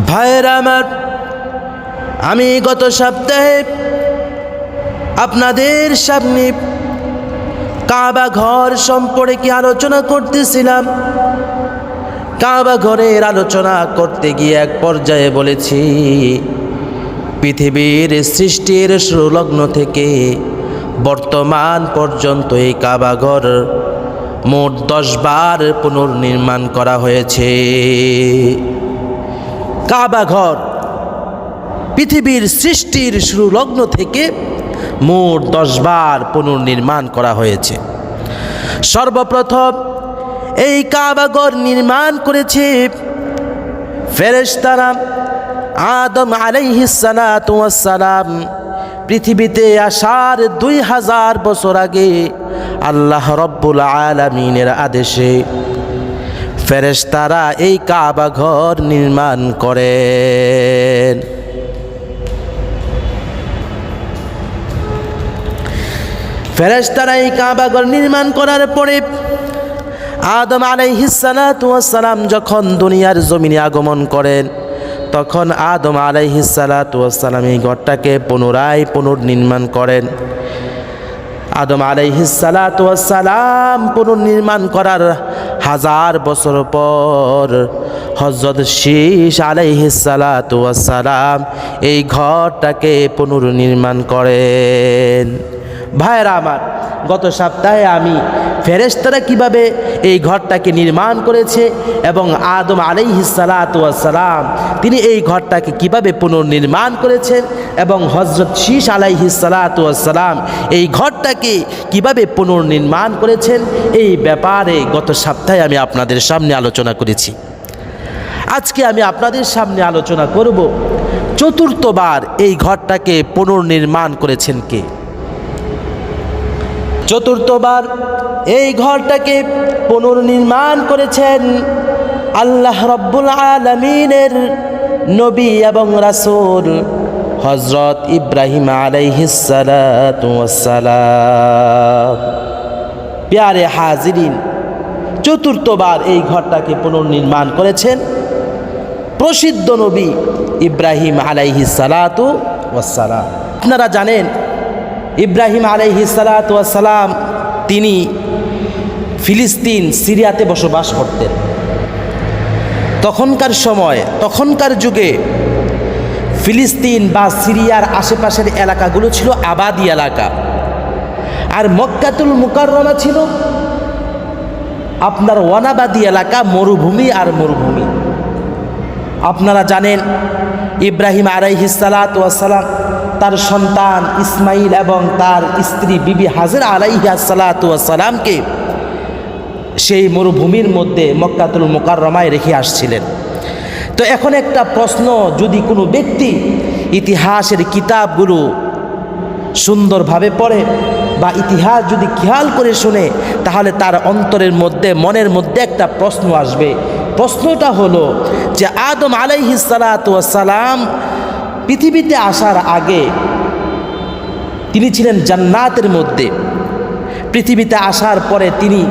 ভাইয়ের আমার, আমি গত সপ্তাহে আপনাদের সামনে কাবা ঘর সম্পর্কে আলোচনা করতেছিলাম? কাবা ঘরের আলোচনা করতে গিয়ে এক পর্যায়ে বলেছি, পৃথিবীর সৃষ্টির সুলগ্ন থেকে বর্তমান পর্যন্ত এই কাবা ঘর মোট দশ বার পুনর্নির্মাণ করা হয়েছে। কাবা ঘর। পৃথিবীর সৃষ্টির শুরু লগ্ন থেকে মোট দশবার পুনর্নির্মাণ করা হয়েছে। সর্বপ্রথম এই কাবাগর নির্মাণ করেছে ফেরেশতারা আদম আলাইহিসালাম পৃথিবীতে আসার দুই হাজার বছর আগে আল্লাহ রব্বুল আলমিনের আদেশে ফেরেশতারা এই কাবা ঘর নির্মাণ করেন। ফেরেশতারা এই কাবা ঘর নির্মাণ করার পরে আদম আলাইহিসালাম যখন দুনিয়ার জমিনে আগমন করেন, তখন আদম আলাইহিসালাম এই ঘরটাকে পুনরায় পুনর্নির্মাণ করেন। আদম আলাইহিসালাম পুনর্নির্মাণ করার হাজার বছর পর হজরত শীষ আলাইহিসালাম এই ঘরটাকে পুনর্নির্মাণ করেন। ভাইরা আমার, গত সপ্তাহে আমি ফেরেশতারা কীভাবে এই ঘরটাকে নির্মাণ করেছে এবং আদম আলাইহিসালাম তিনি এই ঘরটাকে কীভাবে পুনর্নির্মাণ করেছেন এবং হজরত শীষ আলাইহিসালাম এই ঘরটাকে কীভাবে পুনর্নির্মাণ করেছেন, এই ব্যাপারে গত সপ্তাহে আমি আপনাদের সামনে আলোচনা করেছি। আজকে আমি আপনাদের সামনে আলোচনা করব, চতুর্থবার এই ঘরটাকে পুনর্নির্মাণ করেছেন কে? চতুর্থবার এই ঘরটাকে পুনর্নির্মাণ করেছেন আল্লাহ রব্বুল আলমিনের নবী এবং রাসূল হজরত ইব্রাহিম আলাইহিসালাম প্যারে হাজিরিন, চতুর্থবার এই ঘরটাকে পুনর্নির্মাণ করেছেন প্রসিদ্ধ নবী ইব্রাহিম আলাইহি সালাতু ওয়াসালাম আপনারা জানেন ইব্রাহিম আলাইহি সালাতু ওয়াসালাম তিনি ফিলিস্তিন, সিরিয়াতে বসবাস করতেন। তখনকার সময়, তখনকার যুগে ফিলিস্তিন বা সিরিয়ার আশেপাশের এলাকাগুলো ছিল আবাদি এলাকা। আর মক্কাতুল মুকাররমা ছিল আপনার ওয়ানাবাদী এলাকা, মরুভূমি আর মরুভূমি। আপনারা জানেন, ইব্রাহিম আলাইহিসালাতাম তার সন্তান ইসমাইল এবং তার স্ত্রী বিবি হাজির আলাইহাসালাতামকে সেই মরুভূমির মধ্যে মক্কাতুল মোকাররমায় রেখে আসছিলেন। তো এখন একটা প্রশ্ন, যদি কোনো ব্যক্তি ইতিহাসের কিতাবগুলো সুন্দরভাবে পড়ে বা ইতিহাস যদি খেয়াল করে শুনে, তাহলে তার অন্তরের মধ্যে, মনের মধ্যে একটা প্রশ্ন আসবে। প্রশ্নটা হলো যে আদম আলাইহিসালাম পৃথিবীতে আসার আগে তিনি ছিলেন জান্নাতের মধ্যে। পৃথিবীতে আসার পরে তিনি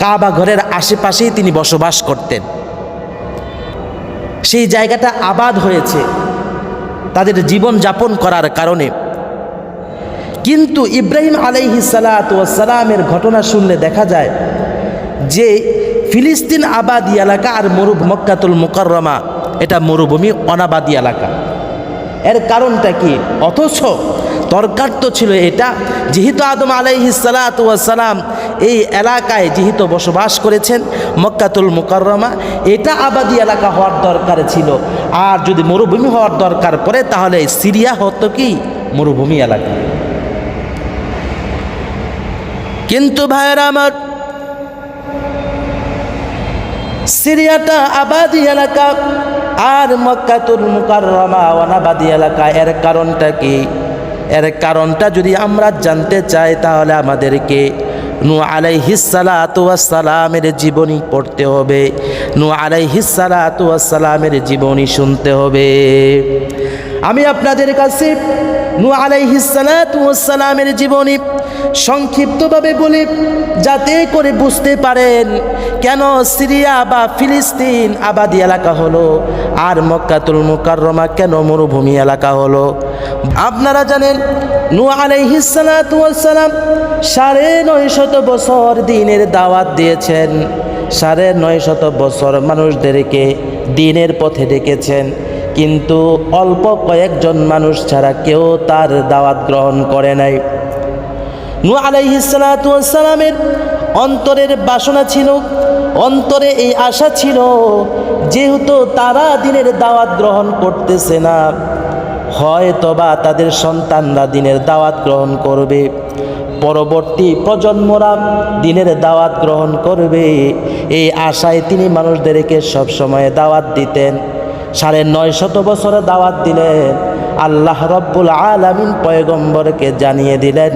কাবা ঘরের আশেপাশেই তিনি বসবাস করতেন। সেই জায়গাটা আবাদ হয়েছে তাদের জীবন যাপন করার কারণে। কিন্তু ইব্রাহিম আলাইহি সালামের ঘটনা শুনলে দেখা যায় যে ফিলিস্তিন আবাদি এলাকা আর মরুভ মক্কাতুল মুকররমা এটা মরুভূমি অনাবাদী এলাকা। এর কারণটা কি? অথচ দরকার তো ছিল এটা, যেহেতু আদম সালাম এই এলাকায় যেহেতু বসবাস করেছেন, মক্কাতুল মুকররমা, এটা আবাদি এলাকা হওয়ার দরকার ছিল। আর যদি মরুভূমি হওয়ার দরকার পড়ে, তাহলে সিরিয়া হতো কি? মরুভূমি এলাকা। কিন্তু ভাইয়েরা আমার, সিরিয়াটা আবাদি এলাকা। আর মক্কাতুল মুকাররমা অনাবাদি এলাকা এর কারণটা কি? এর কারণটা যদি আমরা জানতে চাই তাহলে আমাদেরকে নু আলাইহিসালামের জীবনী পড়তে হবে। নু আলাইহিসালামের জীবনী শুনতে হবে। আমি আপনাদের কাছে নু জীবনী সংক্ষিপ্তভাবে বলি, যাতে করে বুঝতে পারেন কেন সিরিয়া বা ফিলিস্তিন আবাদী এলাকা হলো আর মক্কাতুল মুকাররমা কেন মরুভূমি এলাকা হলো। আপনারা জানেন নু আলাইহিসালাম সাড়ে নয় শত বছর দিনের দাওয়াত দিয়েছেন। সাড়ে নয় শত বছর মানুষদেরকে দিনের পথে ডেকেছেন। কিন্তু অল্প কয়েকজন মানুষ ছাড়া কেউ তার দাওয়াত গ্রহণ করে নাই। নু আলাইহিসালামের অন্তরের বাসনা ছিল, অন্তরে এই আশা ছিল যেহেতু তারা দিনের দাওয়াত গ্রহণ করতেছে না, হয়তোবা তাদের সন্তানরা দিনের দাওয়াত গ্রহণ করবে। পরবর্তী প্রজন্মরা দিনের দাওয়াত গ্রহণ করবে। এই আশায় তিনি মানুষদেরকে সবসময় দাওয়াত দিতেন। সাড়ে নয় শত বছরে দাওয়াত দিলেন। আল্লাহ রব্বুল আলামিন পয়গম্বরকে জানিয়ে দিলেন,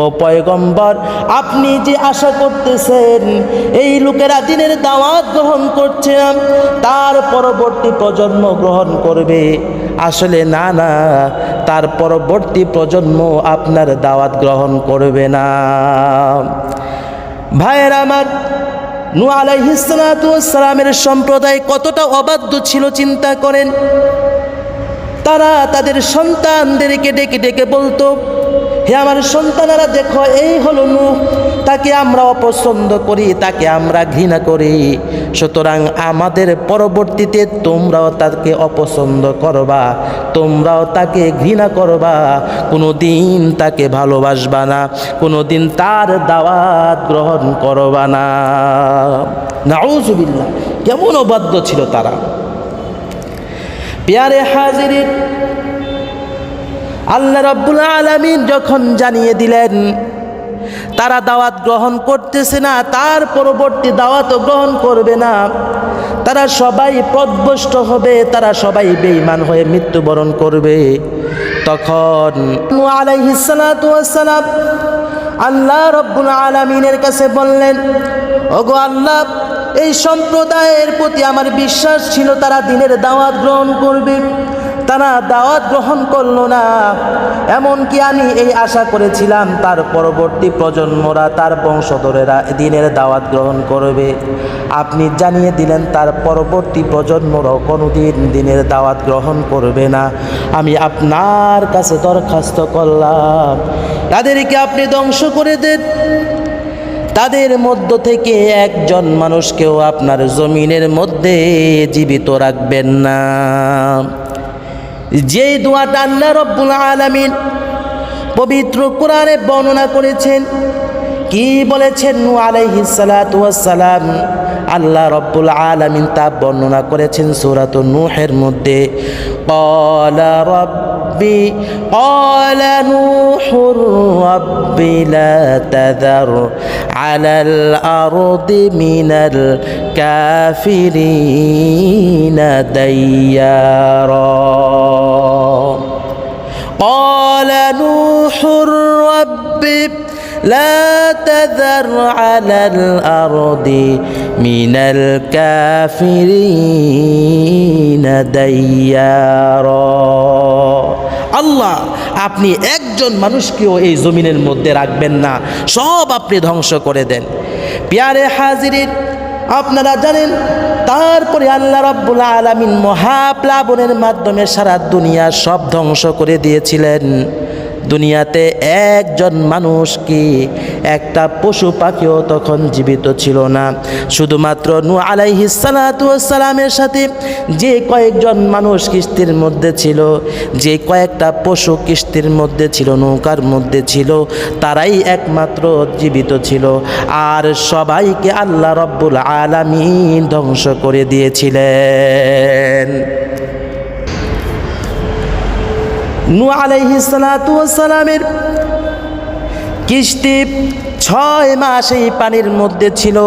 ও পয়গম্বর, আপনি যে আশা করতেছেন, এই লোকেরা দিনের দাওয়াত গ্রহণ করছে, তার পরবর্তী প্রজন্ম গ্রহণ করবে। আসলে না না, তার পরবর্তী প্রজন্ম আপনার দাওয়াত গ্রহণ করবে না। ভাইয়ের আমার নু আলাইহিসালামের সম্প্রদায় কতটা অবাধ্য ছিল চিন্তা করেন। তারা তাদের সন্তানদেরকে ডেকে ডেকে বলতো হে আমার সন্তানেরা, দেখো, এই হলো নু তাকে আমরা অপছন্দ করি, তাকে আমরা ঘৃণা করি। সুতরাং আমাদের পরবর্তীতে তোমরাও তাকে অপছন্দ করবা, তোমরাও তাকে ঘৃণা করবা। কোনো দিন তাকে ভালোবাসবা না কোনো দিন তার দাওয়াত গ্রহণ করবা না। নাউজুবিল্লাহ, কেমন অবাধ্য ছিল তারা। পেয়ারে হাজিরিন আল্লাহ রাব্বুল আলামিন যখন জানিয়ে দিলেন, তারা দাওয়াত গ্রহণ করতেছে না, তার পরবর্তী দাওয়াতও গ্রহণ করবে না, তারা সবাই পদভষ্ট হবে, তারা সবাই বেঈমান হয়ে মৃত্যুবরণ করবে। তখন নূহ আলাইহিস সালাতু ওয়াস সালাম আল্লাহ রব্বুল আলামিনের কাছে বললেন, ওগো আল্লাহ, এই সম্প্রদায়ের প্রতি আমার বিশ্বাস ছিল তারা দিনের দাওয়াত গ্রহণ করবে। তারা দাওয়াত গ্রহণ করল না। এমনকি আমি এই আশা করেছিলাম তার পরবর্তী প্রজন্মরা, তার বংশধরেরা দিনের দাওয়াত গ্রহণ করবে। আপনি জানিয়ে দিলেন তার পরবর্তী প্রজন্মরাও কোনোদিন দিনের দাওয়াত গ্রহণ করবে না। আমি আপনার কাছে দরখাস্ত করলাম। তাদেরকে আপনি ধ্বংস করে দেন। তাদের মধ্য থেকে একজন মানুষকেও আপনার জমিনের মধ্যে জীবিত রাখবেন না। যে দোয়াটা আল্লাহ রব্বুল আলমিন পবিত্র কোরআনে বর্ণনা করেছেন, কি বলেছেন? নু আলাইহি সালাম আল্লাহ রব্বুল আলমিন তা বর্ণনা করেছেন সুরাত নুহের মধ্যে। ক্বালা ربي. قال نوح رب لا تذر على الأرض من الكافرين ديارا. قال نوح رب لا تذر على الأرض من الكافرين ديارا আল্লাহ, আপনি একজন মানুষকেও এই জমিনের মধ্যে রাখবেন না, সব আপনি ধ্বংস করে দেন। পিয়ারে হাজিরিন, আপনারা জানেন, তারপরে আল্লাহ রব্বুল আলমিন মহাপ্লাবনের মাধ্যমে সারা দুনিয়া সব ধ্বংস করে দিয়েছিলেন। দুনিয়াতে একজন মানুষ কি? একটা পশু পাখিও তখন জীবিত ছিল না। শুধুমাত্র নু আলাইহি সালাতু ওয়াস সালামের সাথে যে কয়েকজন মানুষ কিস্তির মধ্যে ছিল, যে কয়েকটা পশু কিস্তির মধ্যে ছিল, নৌকার মধ্যে ছিল, তারাই একমাত্র জীবিত ছিল। আর সবাইকে আল্লাহ রব্বুল আলামিন ধ্বংস করে দিয়েছিলেন। নু আলাইহি সালাতু সালামের কিস্তি ছয় মাস এই পানির মধ্যে ছিল।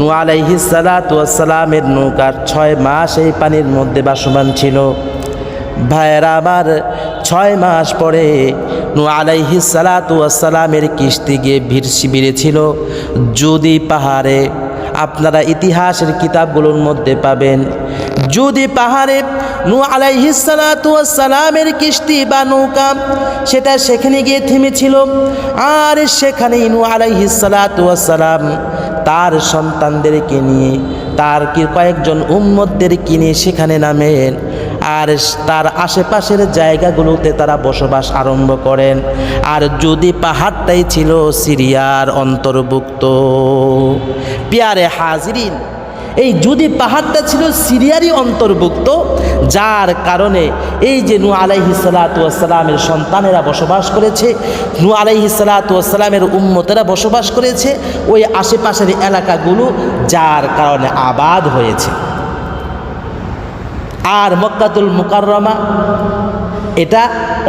নু আলাইহি সালাতু সালামের নৌকার ছয় মাস এই পানির মধ্যে বাসমান ছিল। ভাইয়েরা, আমার ছয় মাস পরে নু আলাইহি সালাতু সালামের কিস্তি গিয়ে ভিড় শিবিরে ছিল। যদি পাহাড়ে আপনারা ইতিহাসের কিতাবগুলোর মধ্যে পাবেন যদি পাহাড়ে নু আলাইহিসালামের কিস্তি বা নৌকা, সেটা সেখানে গিয়ে থেমেছিল। আর সেখানে নু আলাইহিসালাম তার সন্তানদেরকে নিয়ে, তার কি কয়েকজন উম্মতদেরকে নিয়ে সেখানে নামেন। আর তার আশেপাশের জায়গাগুলোতে তারা বসবাস আরম্ভ করেন। আর যদি পাহাড়টাই ছিল সিরিয়ার অন্তর্ভুক্ত। পিয়ারে হাজিরিন এই যদি পাহাড়টা ছিল সিরিয়ারই অন্তর্ভুক্ত, যার কারণে এই যে নু আলাইহি সালাতামের সন্তানেরা বসবাস করেছে নু আলাইহি সালাতামের উম্মতেরা বসবাস করেছে, ওই আশেপাশের এলাকাগুলো যার কারণে আবাদ হয়েছে। আর মক্কাতুল মুকাররমা, এটা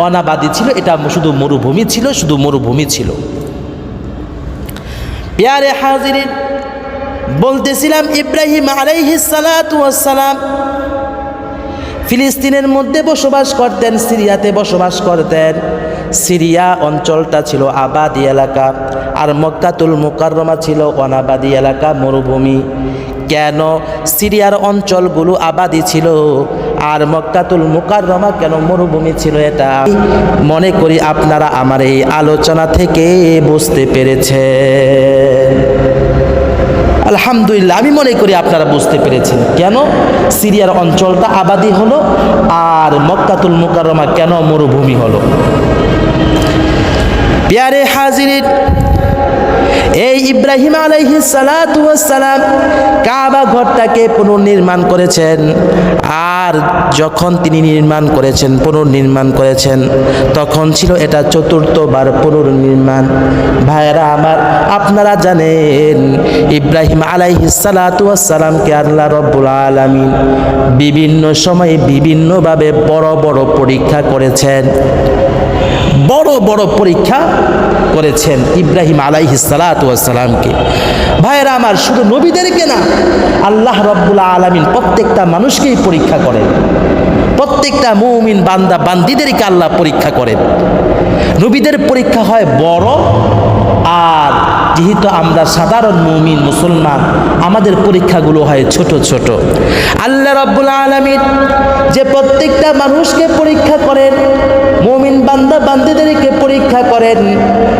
অনাবাদী ছিল, এটা শুধু মরুভূমি ছিল, শুধু মরুভূমি ছিল। পেয়ারে হাজিরিন বলতেছিলাম ইব্রাহিম আলাইহি আলাইহিসালাম ফিলিস্তিনের মধ্যে বসবাস করতেন, সিরিয়াতে বসবাস করতেন। সিরিয়া অঞ্চলটা ছিল আবাদি এলাকা আর মক্কাতুল মুকাররমা ছিল অনাবাদি এলাকা, মরুভূমি। কেন? সিরিয়ার অঞ্চলগুলো আবাদি ছিল আর মক্কাতুল মুকাররমা কেন মরুভূমি ছিল এটা? মনে করি আপনারা আমার এই আলোচনা থেকে বুঝতে পেরেছেন। আলহামদুলিল্লাহ, আমি মনে করি আপনারা বুঝতে পেরেছেন। কেন? সিরিয়ার অঞ্চলটা আবাদি হলো আর মক্কাতুল মোকারমা কেন মরুভূমি হলো? পেয়ারে হাজির এই ইব্রাহিম আলাইহি সালাম কাবা ঘরটাকে পুনর্নির্মাণ করেছেন। আর যখন তিনি নির্মাণ করেছেন, পুনর্নির্মাণ করেছেন, তখন ছিল এটা চতুর্থবার পুনর্নির্মাণ। ভাইয়েরা আমার, আপনারা জানেন, ইব্রাহিম আলাইহি সালামকে আল্লাহ রব্বুল আলমিন বিভিন্ন সময়ে বিভিন্নভাবে বড় বড় পরীক্ষা করেছেন। বড় বড় পরীক্ষা করেছেন ইব্রাহিম আলাইহ সালাতামকে ভাইয়েরা আমার, শুধু নবীদেরকে না, আল্লাহ রব্বুল আলমিন প্রত্যেকটা মানুষকেই পরীক্ষা করেন। প্রত্যেকটা মৌমিন বান্দা বান্দিদেরকে আল্লাহ পরীক্ষা করেন। নবীদের পরীক্ষা হয় বড় আর যেহেতু আমরা সাধারণ মৌমিন মুসলমান, আমাদের পরীক্ষাগুলো হয় ছোট ছোট। আল্লাহ রব্বুল আলমিন যে প্রত্যেকটা মানুষকে পরীক্ষা করেন, মৌমিন বান্দা বান্দিদেরকে পরীক্ষা করেন,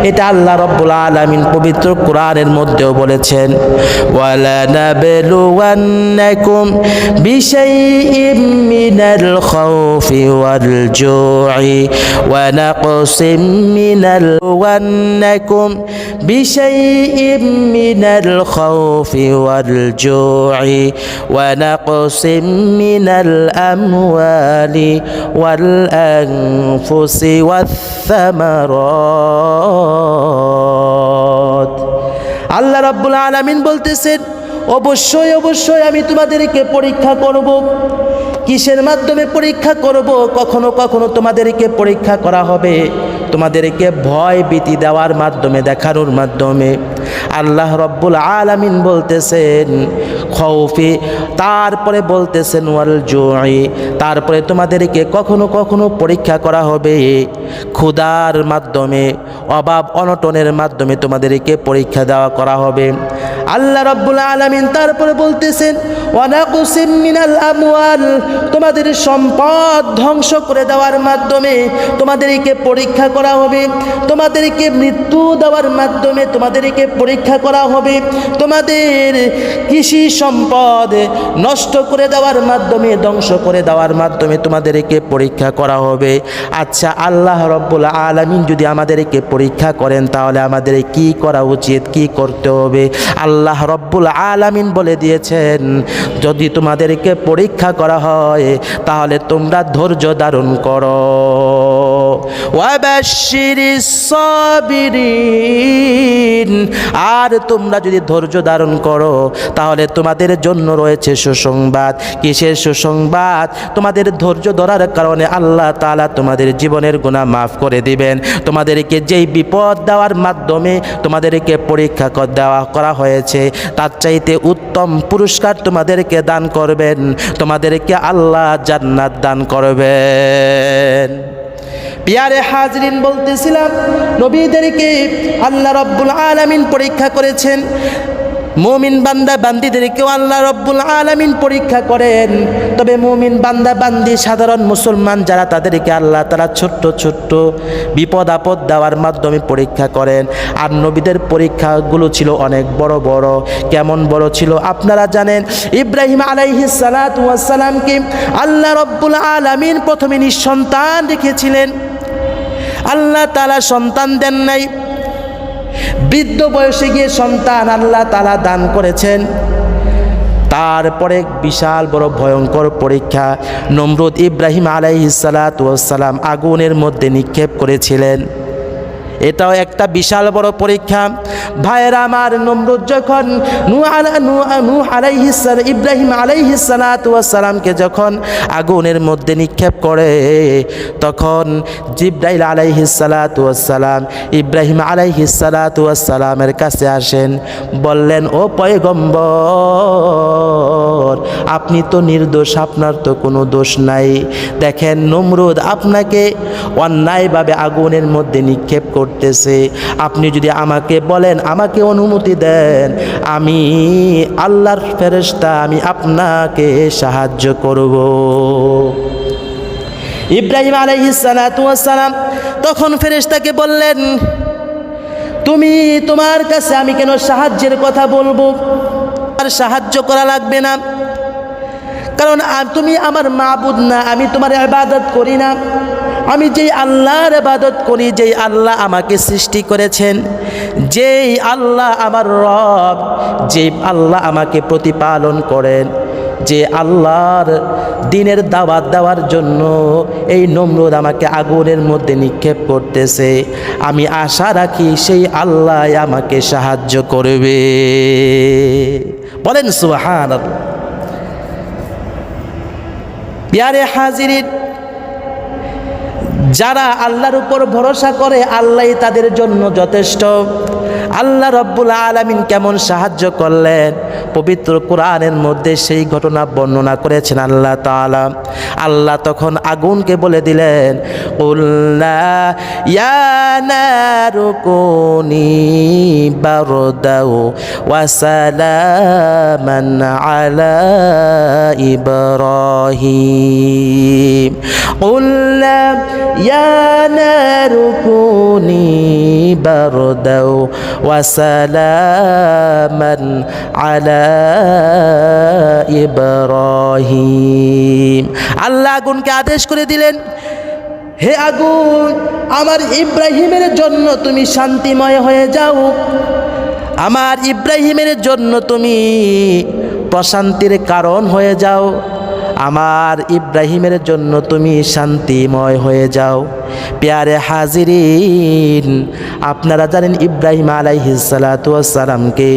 এটা আল্লাহ রব্বুল আলমিন পবিত্র কোরআনের মধ্যেও বলেছেন, ওয়ালানাবলুওয়ান্নাকুম বিশাইইম মিনাল খাউফি ওয়াল জু'i ওয়া নাকসিম মিনাল ওয়ান্নাকুম বিশাইইম মিনাল খাউফি ওয়াল জু'i ওয়া নাকসিম মিনাল আমওয়ালি ওয়াল আনফুস والثمرات আল্লাহ রাব্বুল আলামিন বলতেছেন অবশ্যই অবশ্যই আমি তোমাদেরকে পরীক্ষা করব কিসের মাধ্যমে পরীক্ষা করব কখনো কখনো তোমাদেরকে পরীক্ষা করা হবে তোমাদেরকে ভয় ভীতি দেওয়ার মাধ্যমে, দেখানোর মাধ্যমে। আল্লাহ রব্বুল আলামিন বলতেছেন, খৌফি। তারপরে বলতেছেন, ওয়াল জোয়াই তারপরে তোমাদেরকে কখনো কখনো পরীক্ষা করা হবে। ক্ষুধার মাধ্যমে, অভাব অনটনের মাধ্যমে তোমাদেরকে পরীক্ষা দেওয়া করা হবে। আল্লাহ রব্বুল আলামিন তারপরে বলতেছেন তোমাদের সম্পদ ধ্বংস করে দেওয়ার মাধ্যমে তোমাদেরকে পরীক্ষা করা হবে। তোমাদেরকে মৃত্যু দেওয়ার মাধ্যমে তোমাদেরকে পরীক্ষা করা হবে। তোমাদের কৃষি সম্পদ নষ্ট করে দেওয়ার মাধ্যমে, ধ্বংস করে দেওয়ার মাধ্যমে তোমাদেরকে পরীক্ষা করা হবে। আচ্ছা আল্লাহ রব্বুল আলমিন যদি আমাদেরকে পরীক্ষা করেন, তাহলে আমাদের কি করা উচিত, কি করতে হবে? আল্লাহ রব্বুল আলামিন বলে দিয়েছেন, যদি তোমাদেরকে পরীক্ষা করা হয়, তাহলে তোমরা ধৈর্য ধারণ করো। আর তোমরা যদি ধৈর্য ধারণ করো, তাহলে তোমাদের জন্য রয়েছে সুসংবাদ। কিসের সুসংবাদ? তোমাদের ধৈর্য ধরার কারণে আল্লাহ তাআলা তোমাদের জীবনের গুনাহ মাফ করে দিবেন। তোমাদেরকে যেই বিপদ দেওয়ার মাধ্যমে তোমাদেরকে পরীক্ষা দেওয়া করা হয়েছে, তার চাইতে উত্তম পুরস্কার তোমাদেরকে দান করবেন। তোমাদেরকে আল্লাহ জান্নাত দান করবেন। পিয়ারে হাজরিন বলতেছিলাম, নবীদেরকে আল্লাহ রব্বুল আলামিন পরীক্ষা করেছেন। মুমিন বান্দা বান্দিদেরকেও আল্লাহ রব্বুল আলামিন পরীক্ষা করেন। তবে মুমিন বান্দা বান্দি সাধারণ মুসলমান যারা তাদেরকে আল্লাহ তারা ছোট্ট ছোট্ট বিপদ আপদ দেওয়ার মাধ্যমে পরীক্ষা করেন। আর নবীদের পরীক্ষাগুলো ছিল অনেক বড় বড়। কেমন বড় ছিল আপনারা জানেন? ইব্রাহিম আলাইহিস সালামকে আল্লাহ রব্বুল আলামিন প্রথমে নিঃসন্তান রেখেছিলেন আল্লাহ তালা সন্তান দেন নাই। বৃদ্ধ বয়সে গিয়ে সন্তান আল্লাহ তালা দান করেছেন। তারপরে বিশাল বড় ভয়ঙ্কর পরীক্ষা নমরুদ ইব্রাহিম আলাইহিসালাম আগুনের মধ্যে নিক্ষেপ করেছিলেন। এটাও একটা বিশাল বড় পরীক্ষা। ভাইয়েরা আমার নমরুদ যখন ইব্রাহিম আলাইহিসালামকে যখন আগুনের মধ্যে নিক্ষেপ করে, তখন জিব্রাইল আলাইহিসালাম ইব্রাহিম আলাইহিসালামের কাছে আসেন, বললেন, ও পয়গম্বর আপনি তো নির্দোষ, আপনার তো কোনো দোষ নাই। দেখেন নমরুদ আপনাকে অন্যায়ভাবে আগুনের মধ্যে নিক্ষেপ করতেছে। আপনি যদি আমাকে বলেন, আমাকে অনুমতি দেন, আমি আল্লাহর ফেরেশতা, আমি আপনাকে সাহায্য করব। ইব্রাহিম আলাইহিসালাম তখন ফেরেশতাকে বললেন, তুমি তোমার কাছে আমি কেন সাহায্যের কথা বলব? আর সাহায্য করা লাগবে না। কারণ তুমি আমার মাবুদ না, আমি তোমার ইবাদত করি না। আমি যেই আল্লাহর ইবাদত করি, যেই আল্লাহ আমাকে সৃষ্টি করেছেন। যেই আল্লাহ আমার রব, যেই আল্লাহ আমাকে প্রতিপালন করেন। যে আল্লাহর দিনের দাওয়াত দেওয়ার জন্য এই নমরুদ আমাকে আগুনের মধ্যে নিক্ষেপ করতেছে। আমি আশা রাখি সেই আল্লাহ আমাকে সাহায্য করবে। বলেন সুহান পিয়ারে হাজিরিন যারা আল্লাহর উপর ভরসা করে, আল্লাহ তাদের জন্য যথেষ্ট। আল্লাহ রব্বুল আলমিন কেমন সাহায্য করলেন? পবিত্র কোরআনের মধ্যে সেই ঘটনা বর্ণনা করেছেন আল্লাহ তালা আল্লাহ তখন আগুনকে বলে দিলেন উল্লাহ يا نار كوني بردا وسلاما على ইব্রাহিম আল্লাহ আগুনকে আদেশ করে দিলেন হে আগুন আমার ইব্রাহিমের জন্য তুমি শান্তিময় হয়ে যাও আমার ইব্রাহিমের জন্য তুমি প্রশান্তির কারণ হয়ে যাও আমার ইব্রাহিমের জন্য তুমি শান্তিময় হয়ে যাও। পেয়ারে হাজিরিন, আপনারা জানেন ইব্রাহিম আলাইহিসালাতামকে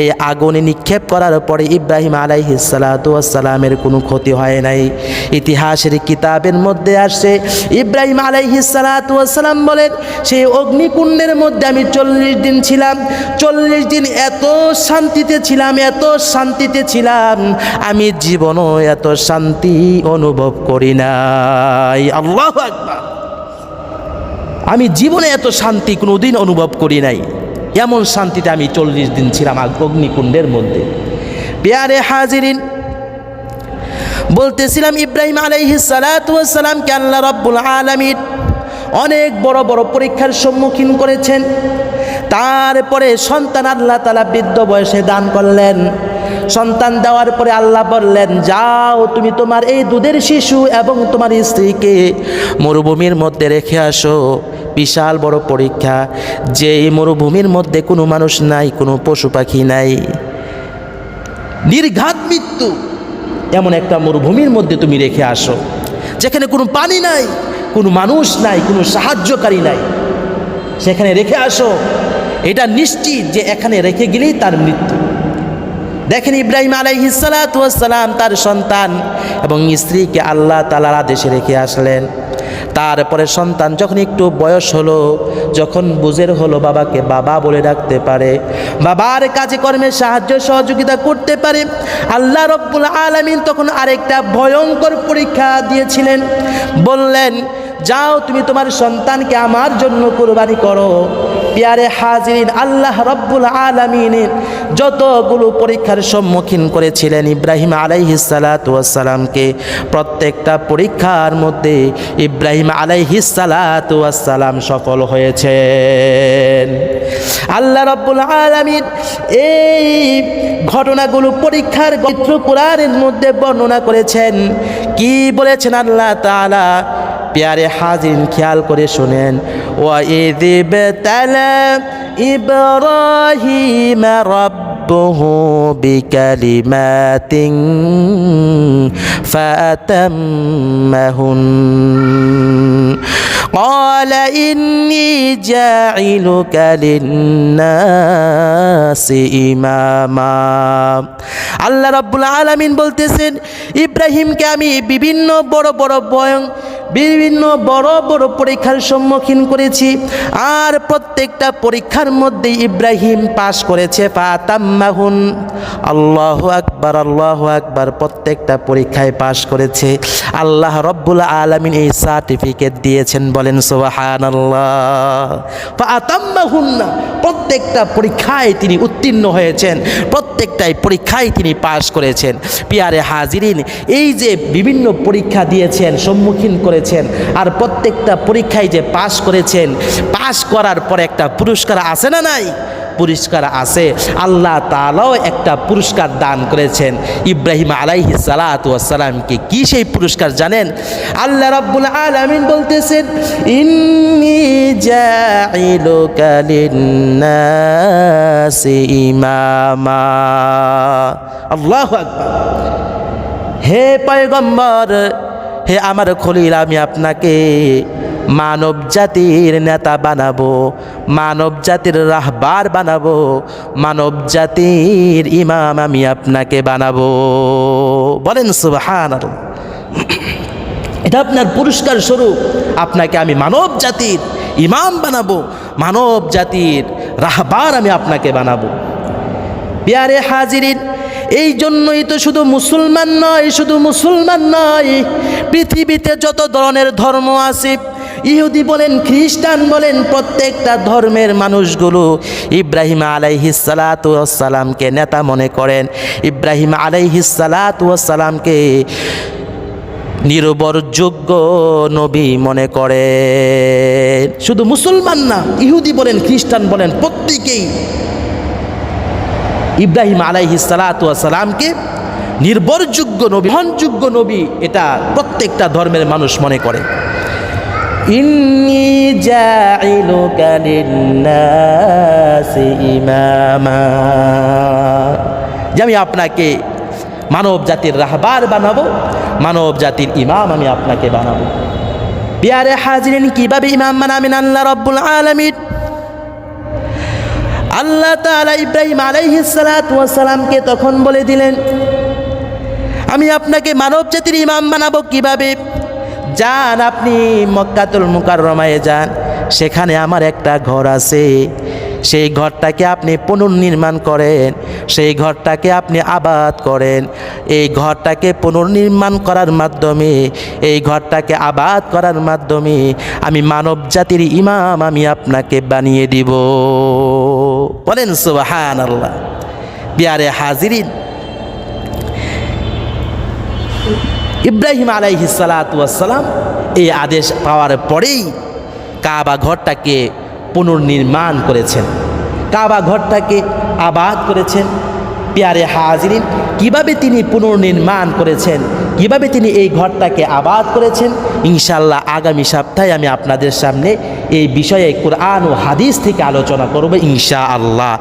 এই আগুনে নিক্ষেপ করার পরে ইব্রাহিম আলাইহিসালাতামের কোনো ক্ষতি হয় নাই। ইতিহাসের কিতাবের মধ্যে আসছে ইব্রাহিম আলাইহিসালাতাম বলেন সেই অগ্নিকুণ্ডের মধ্যে আমি চল্লিশ দিন ছিলাম, চল্লিশ দিন এত শান্তিতে ছিলাম, এত শান্তিতে ছিলাম, আমি জীবনও এত শান্তি অনুভব করি নাই। আল্লাহ আমি জীবনে এত শান্তি কোনো দিন অনুভব করি নাই। এমন শান্তিতে আমি চল্লিশ দিন ছিলাম অগ্নিকুণ্ডের মধ্যে। পেয়ারে হাজিরিন বলতেছিলাম, ইব্রাহিম আলাইহিস সালামকে আল্লাহ রব্বুল আলমিন অনেক বড় বড় পরীক্ষার সম্মুখীন করেছেন। তারপরে সন্তান আল্লাহ তালা বৃদ্ধ বয়সে দান করলেন। সন্তান দেওয়ার পরে আল্লাহ বললেন, যাও, তুমি তোমার এই দুধের শিশু এবং তোমার স্ত্রীকে মরুভূমির মধ্যে রেখে আসো। বিশাল বড় পরীক্ষা। যে এই মরুভূমির মধ্যে কোনো মানুষ নাই, কোনো পশু পাখি নাই। নির্ঘাত মৃত্যু। এমন একটা মরুভূমির মধ্যে তুমি রেখে আসো, যেখানে কোনো পানি নাই, কোনো মানুষ নাই, কোনো সাহায্যকারী নাই। সেখানে রেখে আসো। এটা নিশ্চিত যে এখানে রেখে গেলেই তার মৃত্যু। দেখেন ইব্রাহিম আলাইহিসালাম তার সন্তান এবং স্ত্রীকে আল্লাহ তালার আদেশে রেখে আসলেন। তারপরে সন্তান যখন একটু বয়স হলো, যখন বুঝের হলো বাবাকে বাবা বলে ডাকতে পারে, বাবার কাজে কর্মে সাহায্য সহযোগিতা করতে পারে, আল্লাহ রব্বুল আলমিন তখন আরেকটা ভয়ঙ্কর পরীক্ষা দিয়েছিলেন। বললেন যাও, তুমি তোমার সন্তানকে আমার জন্য কোরবানি করো। পিয়ারে হাজিরিন, আল্লাহ রব্বুল আলমিনের যতগুলো পরীক্ষার সম্মুখীন করেছিলেন ইব্রাহিম আলাইহিসালাতামকে প্রত্যেকটা পরীক্ষার মধ্যে ইব্রাহিম আলাইহিসালাতাম সফল হয়েছেন। আল্লাহ রব্বুল আলমিন এই ঘটনাগুলো পরীক্ষার গত্র কোরআনের মধ্যে বর্ণনা করেছেন। কি বলেছেন আল্লাহ তাআলা? প্যারে হাজিন খেয়াল করে শোনেন। তালা ইব্রাহিম ربه بكلمات فأتمهن قال إني جاعلك للناس إماما আল্লাহ রাব্বুল আলামিন বলতেছেন ইব্রাহিমকে আমি বিভিন্ন বড় বড় বয়ং বিভিন্ন বড় বড় পরীক্ষার সম্মুখীন করেছি আর প্রত্যেকটা পরীক্ষার মধ্যে ইব্রাহিম পাশ করেছে ফাতাম্মাহুন আল্লাহ আকবার আল্লাহ আকবার। প্রত্যেকটা পরীক্ষায় পাশ করেছে। আল্লাহ রব্বুল আলমিন এই সার্টিফিকেট দিয়েছেন, বলেন সোহান আল্লাহ ফাতাম্মাহুন্না প্রত্যেকটা পরীক্ষায় তিনি উত্তীর্ণ হয়েছেন, প্রত্যেকটাই পরীক্ষায় তিনি পাশ করেছেন। পিয়ারে হাজিরিন, এই যে বিভিন্ন পরীক্ষা দিয়েছেন, সম্মুখীন করেছেন, আর প্রত্যেকটা পরীক্ষায় যে পাশ করেছেন, পাশ করার পর একটা পুরস্কার আছে না নাই? পুরস্কার আছে। আল্লাহ তালাও একটা পুরস্কার দান করেছেন। ইব্রাহিম আলাইহি সালাতামকে কি সেই পুরস্কার জানেন? আল্লাহ রাব্বুল আলামিন বলতেছেন, ইন্নি আল্লাহু হে পয়গম্বর, হে আমার খলিল, আমি আপনাকে মানব জাতির নেতা বানাবো, মানব জাতির রাহবার বানাবো, মানব জাতির ইমাম আমি আপনাকে বানাবো। বলেন সুবহান এটা আপনার পুরস্কার স্বরূপ। আপনাকে আমি মানব জাতির ইমাম বানাবো, মানব জাতির রাহবার আমি আপনাকে বানাবো। বিয়ারে হাজিরিন, এই জন্যই তো শুধু মুসলমান নয়, শুধু মুসলমান নয়, পৃথিবীতে যত ধরনের ধর্ম আছে ইহুদি বলেন, খ্রিস্টান বলেন, প্রত্যেকটা ধর্মের মানুষগুলো ইব্রাহিম আলাইহিসালাতামকে নেতা মনে করেন। ইব্রাহিম আলাইহিসালাতামকে নির্ভরযোগ্য নবী মনে করে শুধু মুসলমান না, ইহুদি বলেন, খ্রিস্টান বলেন, প্রত্যেকেই ইব্রাহিম আলাইহি সালাতামকে নির্ভরযোগ্য নবী গ্রহণযোগ্য নবী, এটা প্রত্যেকটা ধর্মের মানুষ মনে করে। ইন্নি জাইলুকা লিন্নাসি ইমামা। যে আমি আপনাকে মানব জাতির রাহবার বানাবো, মানব জাতির ইমাম আমি আপনাকে বানাবো। পিয়ারে হাজিরিন, কীভাবে ইমাম বানাবেন আল্লাহ রব্বুল আলমিন? আল্লাহ তালা ইব্রাহিম আলাইহিসালামকে তখন বলে দিলেন, আমি আপনাকে মানব জাতির ইমাম বানাবো কীভাবে? যান, আপনি মক্কাতুল মুকাররমায় যান। সেখানে আমার একটা ঘর আছে। সেই ঘরটাকে আপনি পুনর্নির্মাণ করেন। সেই ঘরটাকে আপনি আবাদ করেন। এই ঘরটাকে পুনর্নির্মাণ করার মাধ্যমে, এই ঘরটাকে আবাদ করার মাধ্যমে আমি মানব জাতির ইমাম আমি আপনাকে বানিয়ে দিব। বলেন সুবাহান আল্লাহ বিয়ারে হাজিরিন ইব্রাহিম আলাইহি সালাতাম এই আদেশ পাওয়ার পরেই কাবা ঘরটাকে পুনর্নির্মাণ করেছেন। কাবা ঘরটাকে আবাদ করেছেন। পেয়ারে হাজিরিন, কীভাবে তিনি পুনর্নির্মাণ করেছেন, কীভাবে তিনি এই ঘরটাকে আবাদ করেছেন ইনশাল্লাহ আগামী সপ্তাহে আমি আপনাদের সামনে এই বিষয়ে কোরআন ও হাদিস থেকে আলোচনা করব ইনশা আল্লাহ